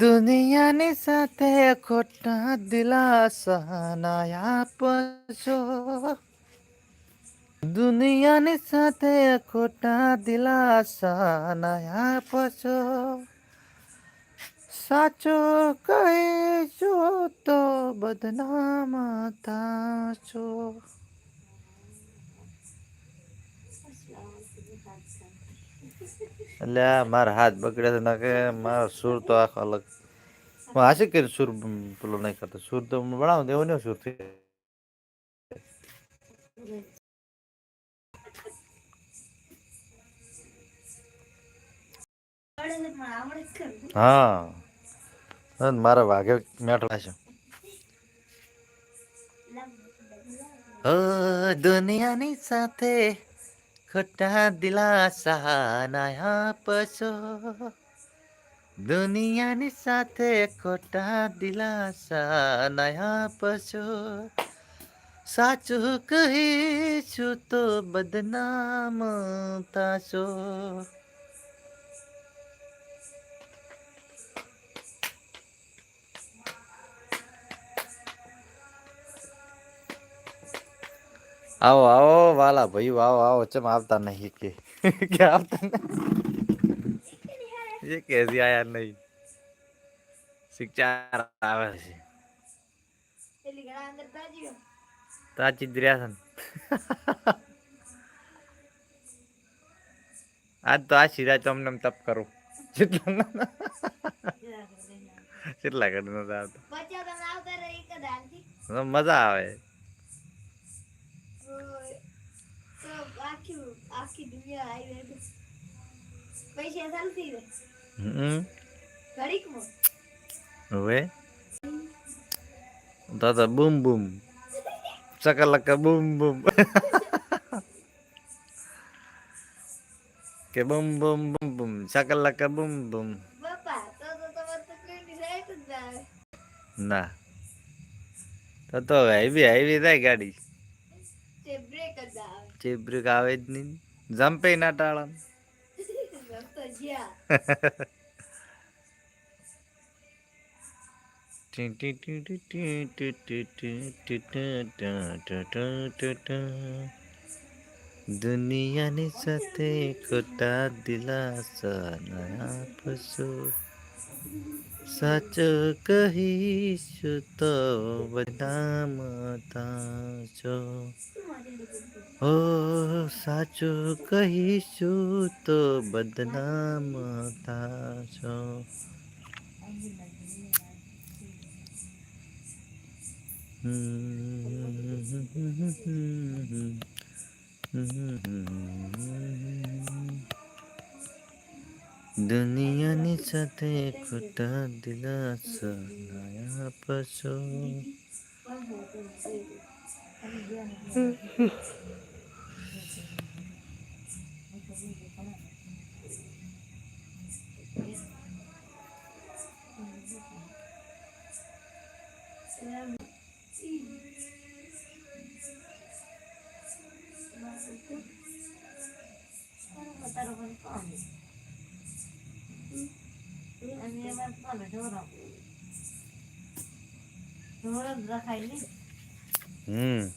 દુનિયાની સાથે ખોટા દિલાસા ના આપશો દુનિયાની સાથે ખોટા દિલાસા ના પછો સાચો કહેજો તો બદનામ છો. એટલે મારા હાથ બગડ્યા છે ના કે મારો સુર તો આખો અલગ. હું હાસી કરી સુર પેલો નહીં કરતો? સુર તો બનાવું એવો નહીં સુર થઈ હા. મારા વાઘે મેટલા છે. દુનિયાની સાથે ખોટા દિલાસા નાયા પછો દુનિયાની સાથે ખોટા દિલાસા નાયા પછો સાચું કહી છું તો બદનામ થાશો. આવો આવો વાલા ભાઈ આવો આવો ચમ આવતા નહીં કે? કે આવતા નહીં? એ કે હજી આયા નહીં. શિક્ષાર આવે છે. તાચી જ રહ્યા છે. આજ તો આ શિરા અમને તપ કરું. કેટલા કેટલા કરી નથી આવતો. મજા આવે. આખી દુનિયા આવી પૈસા ચાલતી રે હમ ઘડીકમાં હવે તો તો બૂમ બૂમ ચકલકા બૂમ બૂમ કે બૂમ બૂમ બૂમ બૂમ ચકલકા બૂમ બૂમ બાપા તો તો તમારે તો ટ્વેન્ટી સાઈઠ જ આવે ના તો તો હેવી હેવી થાય ગાડી તે બ્રેક જ આવે ચીપ બ્રેક આવે જ નહીં જમ્પે ના ટાળા તો જ્યાં દુનિયાની સાથે ખોટા દિલાસા ના આપશો સાચો કહીશું તો બદામ થાશો હો સાચું કહીશું તો બદનામ થાશો. દુનિયાની સાથે ખોટા દિલાસા નાયા આપશો. আমি এবার ভালো ধরো ধরো খাইলি હમ.